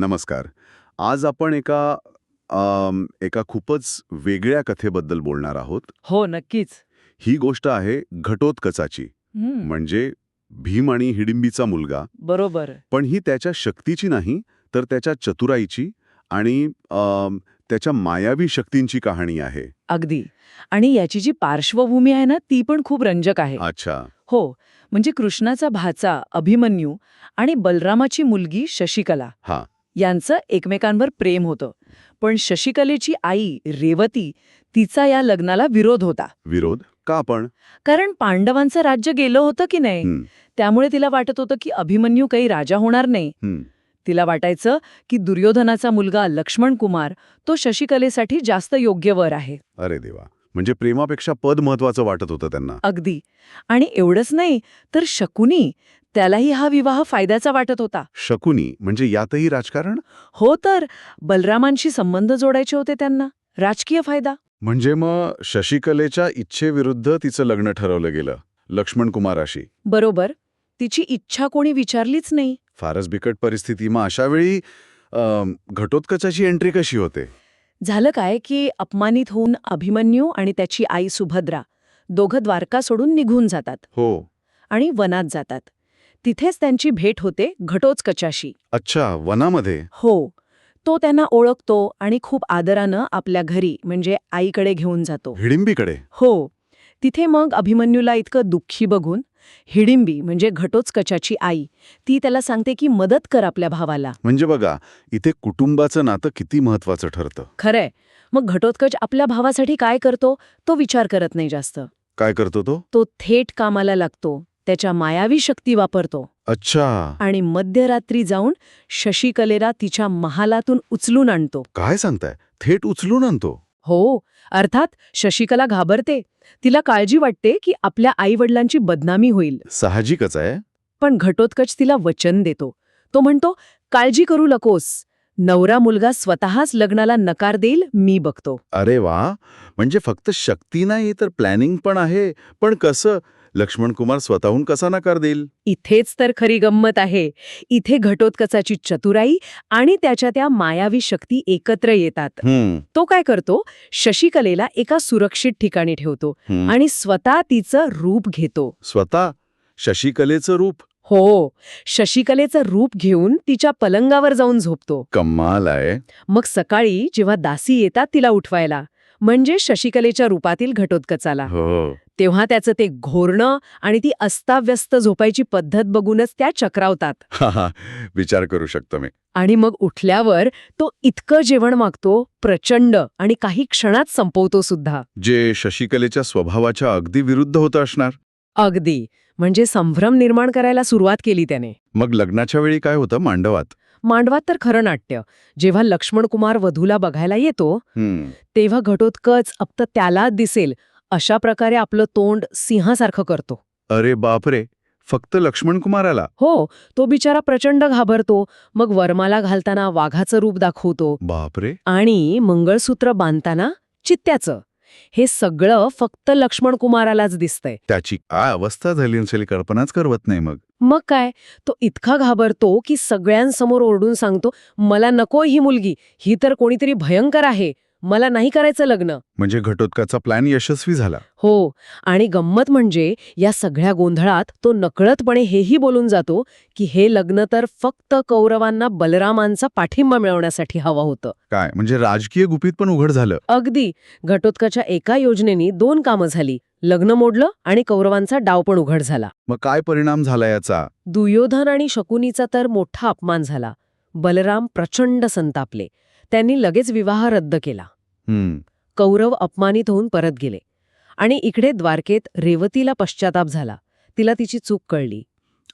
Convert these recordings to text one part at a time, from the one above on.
नमस्कार. आज आपण एका अम, एका खूपच वेगळ्या कथेबद्दल बोलणार आहोत. हो नक्कीच. ही गोष्ट आहे घटोत्कचाची. म्हणजे भीम आणि हिडिंबीचा मुलगा. बरोबर. पण ही त्याच्या शक्तीची नाही तर त्याच्या चतुराईची आणि अम, त्याच्या मायावी शक्तींची कहाणी आहे. अगदी. आणि याची जी पार्श्वभूमी आहे ना ती पण खूप रंजक आहे. अच्छा. हो म्हणजे कृष्णाचा भाचा अभिमन्यू आणि बलरामाची मुलगी शशिकला. हा. यांचं एकमेकांवर प्रेम होतं. पण शशिकलेची आई रेवती तिचा या लग्नाला विरोध होता. विरोध? का पण? कारण पांडवांचं राज्य गेलं होतं की नाही? त्यामुळे तिला वाटत होतं की अभिमन्यू काही राजा होणार नाही. तिला वाटायचं की दुर्योधनाचा मुलगा लक्ष्मण कुमार तो शशिकलेसाठी जास्त योग्य वर आहे. अरे देवा. म्हणजे प्रेमापेक्षा पद महत्वाचं वाटत होतं त्यांना. अगदी. आणि एवढंच नाही तर शकुनी त्यालाही हा विवाह फायद्याचा वाटत होता. शकुनी म्हणजे यातही राजकारण? हो तर बलरामांशी संबंध जोडायचे होते त्यांना. राजकीय फायदा. म्हणजे मग शशिकलेच्या इच्छेविरुद्ध तिचं लग्न ठरवलं गेलं लक्ष्मण कुमाराशी. बरोबर. तिची इच्छा कोणी विचारलीच नाही. फारच बिकट परिस्थिती. मग अशा वेळी अम, घटोत्कचाची एंट्री कशी होते? झालं काय की अपमानित होऊन अभिमन्यू आणि त्याची आई सुभद्रा दोघं द्वारका सोडून निघून जातात. हो. आणि वनात जातात. तिथेच त्यांची भेट होते घटोत्कचाशी. अच्छा वनामध्ये? हो. तो त्यांना ओळखतो आणि खूप आदरानं आपल्या घरी म्हणजे आईकडे घेऊन जातो. हिडिंबीकडे? हो. तिथे मग अभिमन्यूला इतकं दुःखी बघून हिडिंबी म्हणजे घटोत्कचाची आई. ती त्याला सांगते की मदत कर आपल्या भावाला. म्हणजे बघा इथे कुटुंबाचं नातं किती महत्वाचं ठरतं. खरंय. मग घटोत्कच आपल्या भावासाठी काय करतो? तो विचार करत नाही जास्त. काय करतो तो? तो थेट कामाला लागतो. त्याच्या मायावी शक्ती वापरतो. अच्छा. आणि मध्यरात्री जाऊन शशिकलेला तिच्या महालातून उचलून आणतो. काय सांगताय? थेट उचलून आणतो? हो अर्थात शशिकला घाबरते. तिला काळजी वाटते की आपल्या आईवडिलांची बदनामी होईल. साहजिकच आहे. पण घटोत्कच तिला वचन देतो. तो म्हणतो काळजी करू नकोस. नवरा मुलगा स्वतःच लग्नाला नकार देईल मी बघतो. अरे वा! म्हणजे फक्त शक्ती नाही तर प्लॅनिंग पण आहे. पण कसं? लक्ष्मण कुमार स्वतःहून कसा नकार देईल? इथेच तर खरी गंमत आहे. इथे घटोत्कचाची चतुराई आणि त्याच्या त्या मायावी शक्ती एकत्र येतात. हम्म, तो काय करतो? शशिकलेला एका सुरक्षित ठिकाणी ठेवतो हम्म. आणि स्वतः तिचं रूप घेतो. स्वतः? शशिकलेचं रूप? हो. शशिकलेचं रूप घेऊन तिच्या पलंगावर जाऊन झोपतो. कमाल आहे. मग सकाळी जेव्हा दासी येतात तिला उठवायला. म्हणजे शशिकलेच्या रूपातील घटोत्कचाला. हो तेव्हा त्याचं ते घोरणं आणि ती अस्ताव्यस्त झोपायची पद्धत बघूनच त्या चक्रावतात. हा, हा. विचार करू शकतो मी. आणि मग उठल्यावर तो इतकं जेवण मागतो प्रचंड आणि काही क्षणात संपवतो सुद्धा. जे शशिकलेच्या स्वभावाच्या अगदी विरुद्ध होतं असणार? अगदी. म्हणजे संभ्रम निर्माण करायला सुरुवात केली त्याने. मग लग्नाच्या वेळी काय होतं मांडवात? मांडवात तर खरं नाट्य. जेव्हा लक्ष्मण कुमार वधूला बघायला येतो तेव्हा घटोत्कच फक्त त्यालाच दिसेल. अशा प्रकारे आपलं तोंड सिंहासारखं करतो. अरे बापरे! फक्त लक्ष्मण कुमाराला? हो तो बिचारा प्रचंड घाबरतो. मग वरमाला घालताना वाघाचं रूप दाखवतो. बापरे! आणि मंगळसूत्र बांधताना चित्त्याचं. हे सगळं फक्त लक्ष्मण कुमारालाच दिसतंय. त्याची काय अवस्था झाली असेल कल्पनाच करवत नाही मग. मग काय? तो इतका घाबरतो की सगळ्यांसमोर ओरडून सांगतो मला नको ही मुलगी ही तर कोणीतरी भयंकर आहे. मला नाही करायचं लग्न. म्हणजे घटोत्काचा प्लॅन यशस्वी झाला. हो आणि गंमत म्हणजे या सगळ्या गोंधळात तो नकळतपणे हेही बोलून जातो की हे लग्न तर फक्त कौरवांना बलरामांचा पाठिंबा मिळवण्यासाठी हवं होतं. काय म्हणजे राजकीय गुपित पण उघड झालं? अगदी. घटोत्कच्या एका योजनेने दोन कामं झाली. लग्न मोडलं आणि कौरवांचा डाव पण उघड झाला. मग काय परिणाम झाला याचा? दुर्योधन आणि शकुनीचा तर मोठा अपमान झाला. बलराम प्रचंड संतापले. त्यांनी लगेच विवाह रद्द केला. कौरव अपमानित होऊन परत गेले. आणि इकडे द्वारकेत रेवतीला पश्चाताप झाला. तिला तिची चूक कळली.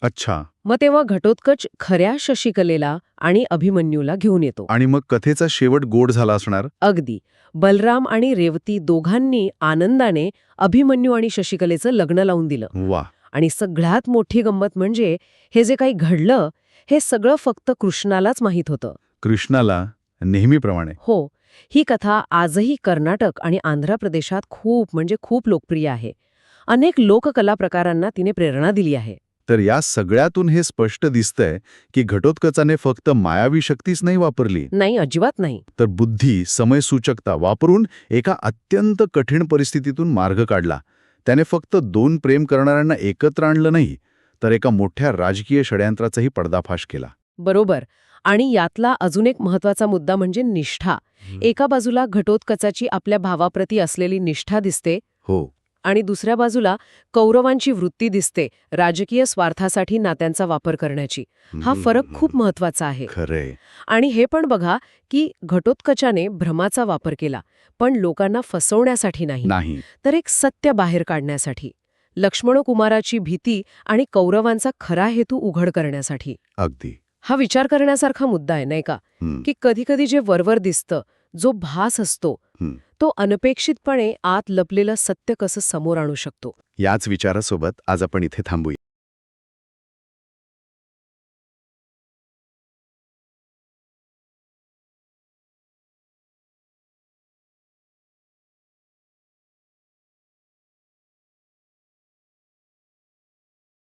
अच्छा. मग तेव्हा घटोत्कच खऱ्या शशिकलेला आणि अभिमन्यूला घेऊन येतो. आणि मग कथेचा शेवट गोड झाला असणार? अगदी. बलराम आणि रेवती दोघांनी आनंदाने अभिमन्यू आणि शशिकलेचं लग्न लावून दिलं. वा. आणि सगळ्यात मोठी गंमत म्हणजे हे जे काही घडलं हे सगळं फक्त कृष्णालाच माहीत होतं. कृष्णाला? नेहमीप्रमाणे. हो. ही कथा आजही कर्नाटक आणि आंध्र प्रदेशात खूप म्हणजे खूप लोकप्रिय आहे. अनेक लोककला प्रकारांना तिने प्रेरणा दिली आहे. तर या सगळ्यातून हे स्पष्ट दिसतंय की घटोत्कचाने फक्त मायावी शक्तीच नाही वापरली. नाही अजिबात नाही. तर बुद्धी समयसूचकता वापरून एका अत्यंत कठीण परिस्थितीतून मार्ग काढला. त्याने फक्त दोन प्रेम करणाऱ्यांना एकत्र आणलं नाही तर एका मोठ्या राजकीय षड्यंत्राचाही पर्दाफाश केला. बरोबर. आणि यातला अजून एक महत्त्वाचा मुद्दा म्हणजे निष्ठा. एका बाजूला घटोत्कचाची आपल्या भावाप्रती असलेली निष्ठा दिसते हो. आणि दुसऱ्या बाजूला कौरवांची वृत्ती दिसते राजकीय स्वार्थासाठी नात्यांचा वापर करण्याची. हा फरक खूप महत्त्वाचा आहे. आणि हे पण बघा की घटोत्कचाने भ्रमाचा वापर केला पण लोकांना फसवण्यासाठी नाही. नाही. तर एक सत्य बाहेर काढण्यासाठी लक्ष्मणकुमाराची भीती आणि कौरवांचा खरा हेतू उघड करण्यासाठी. अगदी. हा विचार करण्यासारखा मुद्दा आहे नाही का? की कधीकधी जे वरवर दिसतं जो भास असतो. तो अनपेक्षितपणे आत लपलेलं सत्य कसं समोर आणू शकतो? याच विचारासोबत आज आपण इथे थांबूया.